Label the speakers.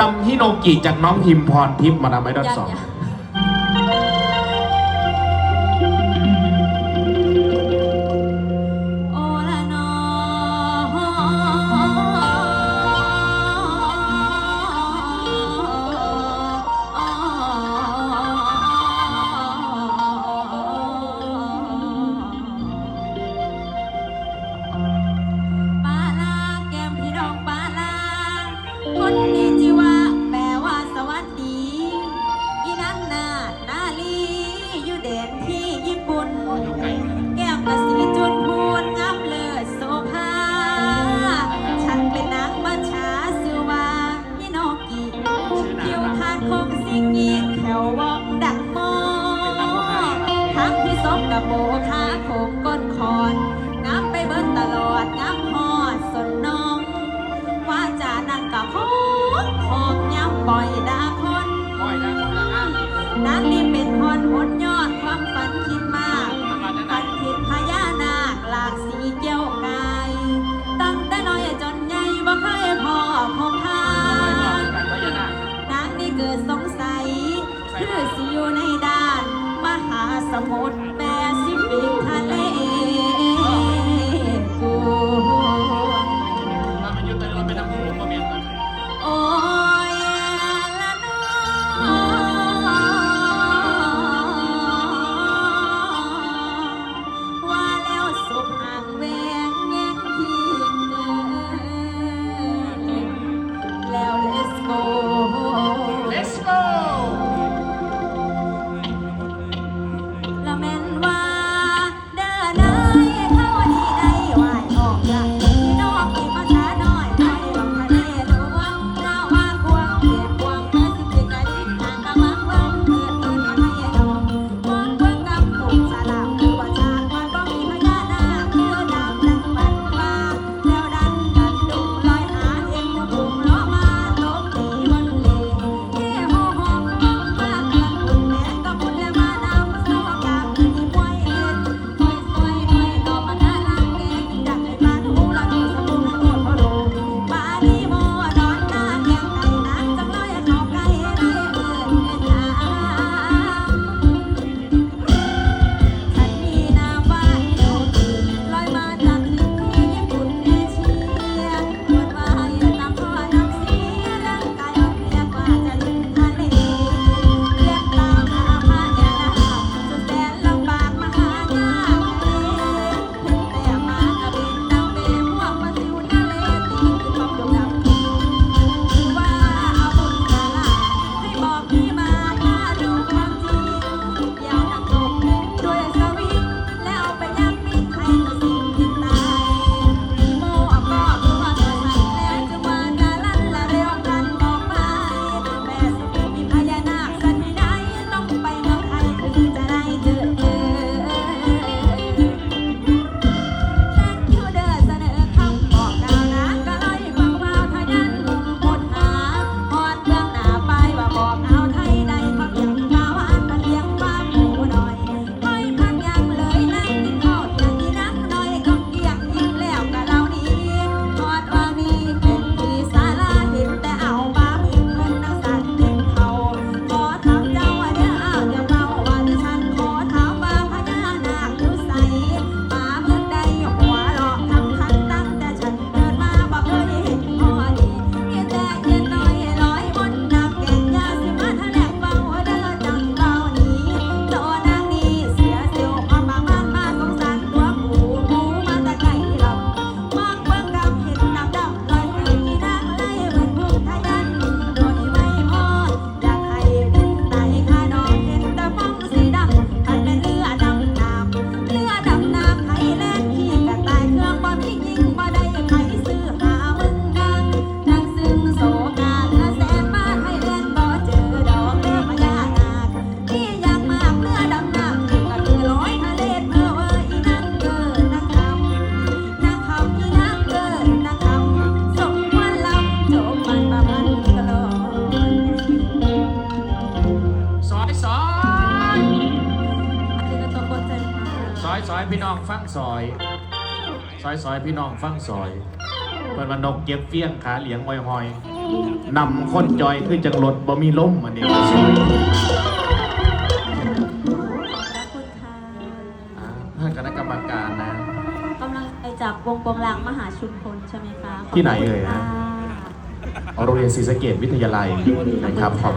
Speaker 1: ลำฮิโนกิจากน้องพิมพรทิพย์มาดามไอดอลสอง
Speaker 2: ระโบขาโขงก้นคอนงับไปเบิ้นตลอดงับหอดสนน้องว่าจานั่งกะพอกหอกย้ำปล่อยดาคนนั่นนี่เป็นคนหดยอดความฝันคิดมากฝันคิดพญานาคหลากสีเกี่ยวกายตั้งแต่น้อยจนใหญ่บ่เคยพอพงพานางนี่เกิดสงสัยคือสิอยู่ในด้านมหาสมุทร Dengan. ซอยพี่น้อง
Speaker 1: ฟังซอยซอยซอยพี่น้องฟังซอยเปิดวันนกเก็บเฟี้ยงขาเหลียงหอยหอยนำคนจอยขึ้นจังรถบ่มีล้มอันนี้
Speaker 2: ซอยพระ
Speaker 1: คุณท่านคณะกรรมการนะ
Speaker 2: กำลังไปจากวงกลมลางมหาชุมพลใช่ไหมคะ
Speaker 1: ที่ไหนเอ่ยฮะโรงเรียนศรีสะเกดวิทยาลัยนะครับขอบ